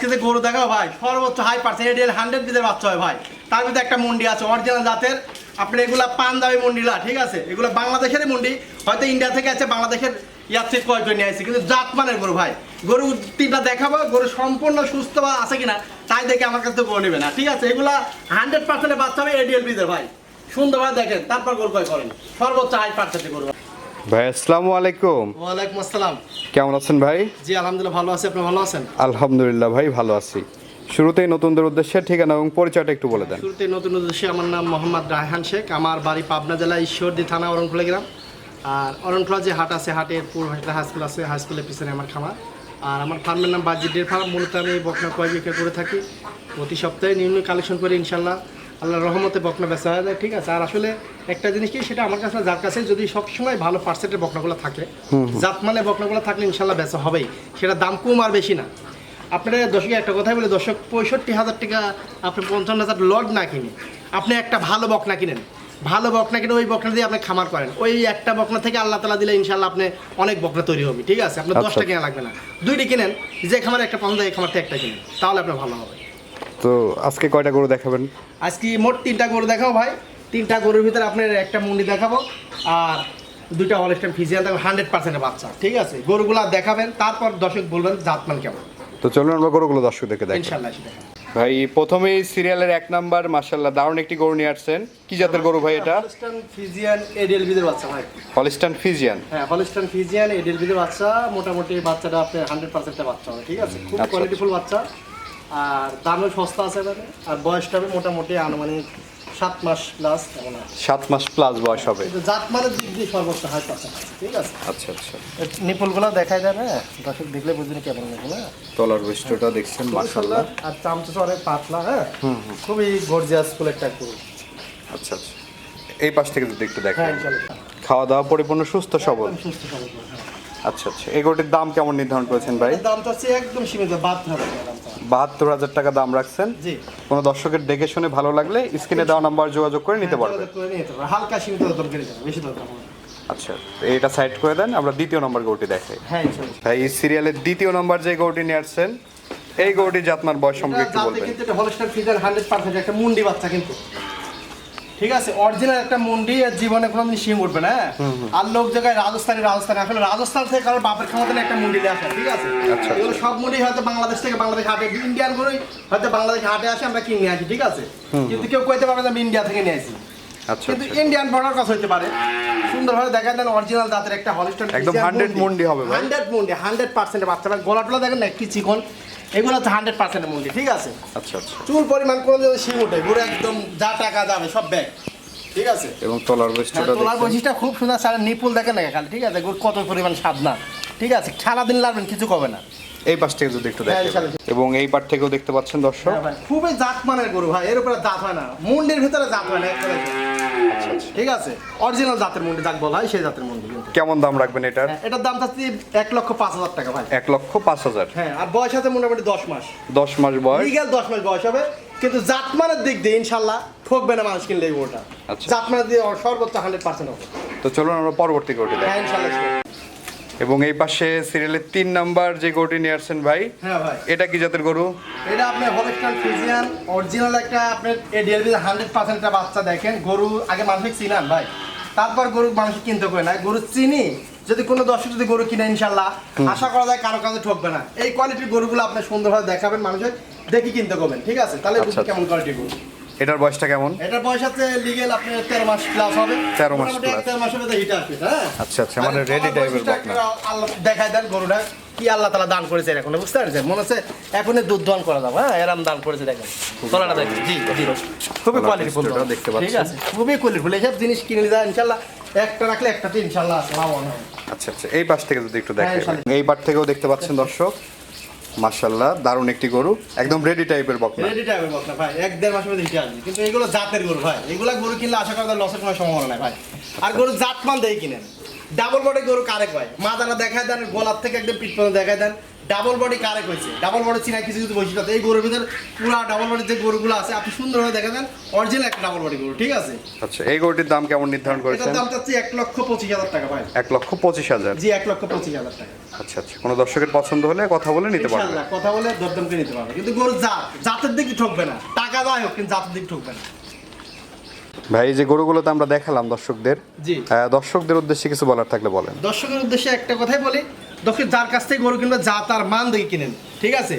আজকে যে গরু দেখাও ভাই। সর্বোচ্চ হাই পার্সেন্ট হান্ড্রেড বিদের বাচ্চা হয় ভাই। তার মধ্যে একটা মন্ডি আছে অরিজিনাল জাতের। আপনার এগুলা পাঞ্জাবি মন্ডিলা ঠিক আছে? এগুলো বাংলাদেশেরই মন্ডি। হয়তো ইন্ডিয়া থেকে আছে, বাংলাদেশের ইয়ার থেকে নিয়ে আসছে, কিন্তু জাত মানের গরু ভাই। গরু তিনটা দেখাবো, গরু সম্পূর্ণ সুস্থ বা আছে কিনা, তাই দেখে আমার কাছে গরু নেবে না, ঠিক আছে? এগুলা হান্ড্রেড পার্সেন্টের বাচ্চা হবে এডিএল বিদের ভাই। সুন্দরভাবে দেখেন, তারপর গরু কয় করেন। সর্বোচ্চ হাই পার্সেন্টের গরু। ভাই আসসালামু আলাইকুম। ওয়ালাইকুম আসসালাম। কেমন আছেন ভাই? জি আলহামদুলিল্লাহ ভালো আছি। আপনি ভালো আছেন? আলহামদুলিল্লাহ ভাই ভালো আছি। শুরুতেই নতুনদের উদ্দেশ্যে ঠিকানা এবং পরিচয়টা একটু বলে দেন। শুরুতে নতুন উদ্দেশ্যে আমার নাম মোহাম্মদ রায়হান শেখ। আমার বাড়ি পাবনা জেলা ঈশ্বরদী থানা অরণখোলা গ্রাম। আর অরণখোলা যে হাট আছে হাটের পূর্ব হাটে হাই স্কুল আছে। হাই স্কুলের পিছনে আমার খামার। আর আমার ফার্মের নাম বাজি ডের ফার্ম মূলত আমি বকনা কয় বিক্রি করে থাকি। প্রতি সপ্তাহে নিম্ন কালেকশন করি ইনশাল্লাহ। আল্লাহর রহমতে বকনা বেচা হয়ে। যায় ঠিক আছে আর আসলে একটা জিনিস কি সেটা আমার কাছে যার কাছে যদি সবসময় ভালো পার্সেন্টের বকনাগুলো থাকে জাত মানে বকনাগুলো থাকলে ইনশাল্লাহ বেচা হবেই সেটা দাম কম আর বেশি না। আপনারা দর্শক একটা কথাই বলে দর্শক পঁয়ষট্টি হাজার টাকা আপনি পঞ্চান্ন হাজার লড না কিনে আপনি একটা ভালো বকনা কিনেন। ভালো বকনা কিনে ওই বকনা দিয়ে আপনি খামার করেন। ওই একটা বকনা থেকে আল্লাহ তালা দিলে ইনশাল্লাহ আপনি অনেক বকনা তৈরি হবে ঠিক আছে? আপনার আচ্ছা। দশটা কেনা লাগবে না। দুইটি কিনেন যে খামারে একটা হয়, এই খামার থেকে একটা কিনেন তাহলে আপনার ভালো হবে। তো আজকে কয়টা গরু দেখাবেন? আজকে মোট তিনটা গরু দেখাবো ভাই। তিনটা গরুর ভিতরে আপনার একটা মুন্ডি দেখাবো আর দুইটা হলস্টাইন ফিজিয়ান দেখাবো হান্ড্রেড পার্সেন্টের বাচ্চা। ঠিক আছে? গরুগুলা দেখাবেন তারপর দর্শক বলবেন জাতমান কেমন। তো চলুন আমরা গরুগুলো দর্শকদেরকে দেখ ইনশাল্লাহ সেটা ভাই প্রথমেই সিরিয়ালের এক নাম্বার মার্শাল্লাহ দারুণ একটি গরু নিয়ে আসছেন। কি জাতের গরু ভাই এটা? হলস্টাইন ফিজিয়ান এডিএল বিদের বাচ্চা ভাই। হলিস্টান ফিজিয়ান। হ্যাঁ হলিস্টান ফিজিয়ান এডিএল বিদের বাচ্চা। মোটামুটি বাচ্চাটা আপনার হান্ড্রেড পার্সেন্টের বাচ্চা হবে ঠিক আছে? খুব আচ্ছা, কোয়ালিটিফুল বাচ্চা। আর দামও সস্তা আছে এবারে। আর বয়সটা হবে মোটামুটি আনুমানিক সাত মাস প্লাস এমন আছে সাত মাস প্লাস বয়স হবে। কিন্তু জাতমানের দিক দিয়ে সর্বোচ্চ হাই পার্সেন্ট ঠিক আছে? আচ্ছা আচ্ছা। নিপুলগুলো দেখাই যাবে হ্যাঁ? দর্শক দেখলে বুঝবেন কেমন নিপুল হ্যাঁ তলার বৈশিষ্ট্যটা দেখছেন মার্শাল্লাহ আর চামচুচ অনেক পাতলা হ্যাঁ? খুবই গর্জিয়াস ফুল একটা গরু আচ্ছা আচ্ছা। এই পাশ থেকে যদি একটু হ্যাঁ দেখেন খাওয়া দাওয়া পরিপূর্ণ সুস্থ সবল। সুস্থ সবল হ্যাঁ। আচ্ছা আচ্ছা। এই গরুটির দাম কেমন নির্ধারণ করেছেন ভাই? দামটা হচ্ছে একদম সীমিত বাদ না। বাহাত্তর হাজার টাকা দাম রাখছেন। কোনো দর্শকের দেখে শুনে ভালো লাগলে স্ক্রিনে দেওয়া নাম্বার যোগাযোগ করে নিতে পারবে। যোগাযোগ করে নিতে পারবে। হালকা সীমিত দরকার বেশি দরকার আচ্ছা এটা সাইড করে দেন আমরা দ্বিতীয় নম্বর গরুটি দেখাই। হ্যাঁ এই সিরিয়ালের দ্বিতীয় নম্বর যে গরুটি নিয়ে আসছেন এই গরুটি জাতমার বয়স সম্পর্কে একটু বলবেন। কিন্তু এটা হলস্টার ফিজার হান্ড্রেড পার্সেন্ট একটা মুন্ডি বাচ্চা কিন্তু। ঠিক আছে অরিজিনাল একটা মুন্ডি আর জীবনে কোনোদিন শিং উঠবে না হ্যাঁ? আর লোক জায়গায় রাজস্থানি রাজস্থানি আসলে রাজস্থান থেকে কারোর বাপের ক্ষমতা একটা মুন্ডি আসে ঠিক আছে? আচ্ছা। এগুলো সব মুন্ডি হয়তো বাংলাদেশ থেকে বাংলাদেশ হাটে ইন্ডিয়ান করে হয়তো বাংলাদেশ হাটে আসে আমরা কিনে আসি ঠিক আছে? কিন্তু কেউ কইতে পারবে না আমি ইন্ডিয়া থেকে নিয়ে আসি। আচ্ছা কিন্তু আচ্ছা। ইন্ডিয়ান বর্ডার কাছে হইতে পারে। সুন্দরভাবে দেখা দেন অরিজিনাল দাঁতের একটা হলিস্টন একদম 100 মুন্ডি হবে হান্ড্রেড মুন্ডি হান্ড্রেড পার্সেন্ট বাচ্চা গলা টলা দেখেন না কি চিকন এগুলো হচ্ছে হান্ড্রেড পার্সেন্ট মুন্ডি ঠিক আছে? আচ্ছা আচ্ছা। চুল পরিমাণ কোনো যদি শিং ওঠে পুরো একদম যা টাকা যাবে সব ব্যাগ ঠিক আছে? এবং তলার হ্যাঁ, বৈশিষ্ট্যটা তোলার দেখছেন। বৈশিষ্ট্যটা খুব সুন্দর স্যার নিপুল দেখেন না খালি ঠিক আছে? গুড় কত পরিমাণ সাবধান ঠিক আছে? সারাদিন লাগবেন কিছু কবে না। এই পাশ থেকে যদি একটু হ্যাঁ, দেখেন এবং এই পাশ থেকেও দেখতে পাচ্ছেন দর্শক। হ্যাঁ খুবই জাত মানের গরু ভাই এর উপরে জাত হয় না। মুন্ডির ভিতরে জাত হয় না। ঠিক আছে অরিজিনাল জাতের মন্ডি যাক বলা হয় সেই জাতের মন্ডি কেমন দাম রাখবেন এটার? হ্যাঁ, এটার দাম এক লক্ষ পাঁচ হাজার টাকা ভাই। এক লক্ষ পাঁচ হাজার? হ্যাঁ আর বয়স আছে মোটামুটি দশ মাস। দশ মাস বয়স? লিগাল দশ মাস বয়স হবে কিন্তু জাতমানের দিক দিয়ে ইনশাল্লাহ ঠকবে না মানুষ কিনলে গরুটা। আচ্ছা। জাতমানের দিয়ে সর্বোচ্চ হান্ড্রেড পার্সেন্ট হবে। তো চলুন আমরা পরবর্তী গরুটি হ্যাঁ ইনশাল্লাহ এবং এই পাশে সিরিয়ালের তিন নাম্বার যে গরুটি নিয়ে আসছেন ভাই হ্যাঁ ভাই। এটা কি জাতের গরু? এটা হলস্টাইন ফিজিয়ান অরিজিনাল একটা আপনার এডিএলবি হান্ড্রেড পার্সেন্ট বাচ্চা দেখেন। গরু আগে মানুষকে চিনান ভাই। তারপর গরু মানুষ কিনতে করে না গরু চিনি যদি কোনো দর্শক যদি গরু কিনে ইনশাল্লাহ। আশা করা যায় কারও কাছে ঠকবে না। এই কোয়ালিটির গরুগুলো আপনি সুন্দরভাবে দেখাবেন মানুষের দেখি কিনতে করবেন। ঠিক আছে? তাহলে আচ্ছা, বুঝবেন কেমন কোয়ালিটির গরু? এটার বয়সটা কেমন? এটার বয়স আছে লিগেল আপনি তেরো মাস প্লাস হবে। 13 মাস plus। তেরো মাস হবে তো হিট আসবে হ্যাঁ আচ্ছা, আচ্ছা, মানে type এর বকনা। আল্লাহ দেখায় দেন গরুটা কি আল্লাহ তালা দান করেছে এখন বুঝতে পারছেন? মনে হচ্ছে এখনই দুধ দান করা যাবে হ্যাঁ এরাম দান করেছে দেখেন। তলাটা দেখেন জি জি খুবই কোয়ালিটি ফুল দেখতে পাচ্ছেন। ঠিক আছে খুবই কোয়ালিটি ফুল। এইসব জিনিস কিনে নিয়ে যায় ইনশাল্লাহ একটা রাখলে একটাতে ইনশাল্লাহ আছে লাভবান হবে আচ্ছা আচ্ছা এই পাশ থেকে যদি একটু দেখেন হ্যাঁ, এই পাশ থেকেও দেখতে পাচ্ছেন দর্শক। মাশাল্লাহ দারুণ একটি গরু, একদম রেডি টাইপের বকনা। রেডি টাইপের বকনা, ভাই, এক দেড় মাসের মধ্যে আসবে। কিন্তু এগুলো জাতের গরু, ভাই। এগুলা গরু কিনলে আশা করা লসের কোনো সম্ভাবনা নাই, ভাই। আর গরু জাত মান দিয়ে কিনেন। ডাবল বডি গরু কারেক, ভাই। মাদানা দেখায় দেন, গোলার থেকে একদম পিঠ পর্যন্ত দেখায় দেন। ডাবল বডি কারে কইছে। ডাবল বডি চিনা কিছু কিছু বৈশিষ্ট্য আছে। এই গরুর ভিতরে পুরো ডাবল বডির যে গরুগুলো আছে আপনি সুন্দরভাবে দেখা দেন অরিজিনাল একটা ডাবল বডি গরু ঠিক আছে? আচ্ছা এই গরুটির দাম কেমন নির্ধারণ এটার করেছেন? দাম চাচ্ছি এক লক্ষ পঁচিশ হাজার টাকা ভাই। এক লক্ষ পঁচিশ হাজার? জি এক লক্ষ পঁচিশ হাজার টাকা। আচ্ছা আচ্ছা কোনো দর্শকের পছন্দ হলে কথা বলে নিতে পারবে। ইনশাআল্লাহ, কথা বলে দরদাম করে নিতে পারবে। কিন্তু গরু জাত জাতের দিকে ঠকবে না। টাকা দেওয়া হোক কিন্তু জাতের দিকে ঠকবে না। ভাই এই যে গরুগুলো তো আমরা দেখালাম দর্শকদের জি। দর্শকদের উদ্দেশ্যে কিছু বলার থাকলে বলেন। দর্শকের উদ্দেশ্যে একটা কথাই বলি দর্শক যার কাছ থেকে গরু কিনবে যা তার মান দেখে কিনেন ঠিক আছে?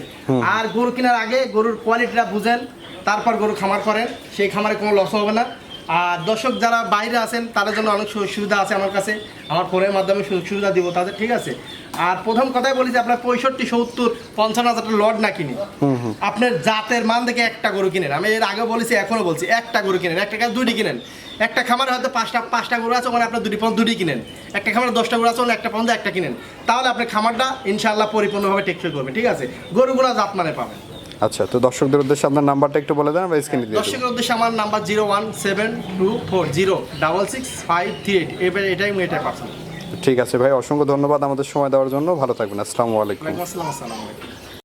আর গরু কেনার আগে গরুর কোয়ালিটিটা বুঝেন তারপর গরু খামার করেন সেই খামারে কোনো লস হবে না। আর দর্শক যারা বাইরে আছেন তাদের জন্য অনেক সুবিধা আছে আমার কাছে। আমার ফোনের মাধ্যমে সুযোগ সুবিধা দিব তাদের ঠিক আছে? আর প্রথম কথাই বলি যে আপনার পঁয়ষট্টি সত্তর পঞ্চান্ন হাজার লড না কিনে। আপনার জাতের মান দেখে একটা গরু কিনেন। আমি এর আগে বলেছি এখনও বলছি একটা গরু কিনেন একটা কাজ দুইটি কিনেন? একটা খামারে হয়তো পাঁচটা পাঁচটা গরু আছে ওখানে আপনার দুটি পর্যন্ত দুটি কিনেন। একটা খামারে দশটা গরু আছে ওখানে একটা পর্যন্ত একটা কিনেন। তাহলে আপনার খামারটা ইনশাআল্লাহ পরিপূর্ণভাবে টেকসই করবে ঠিক আছে? গরুগুলো জাত মানে পাবেন। আচ্ছা তো দর্শকদের উদ্দেশ্যে আপনার নাম্বারটা একটু বলে দেন বা স্ক্রিনে দিয়ে দেবো। দর্শকের উদ্দেশ্যে আমার number zero one seven two four zero double six five three eight. এবার এটাই এটাই পাচ্ছেন ঠিক আছে ভাই অসংখ্য ধন্যবাদ আমাদের সময় দেওয়ার জন্য। ভালো থাকবেন আসসালামু আলাইকুম। আসসালাম আসসালামু আলাইকুম।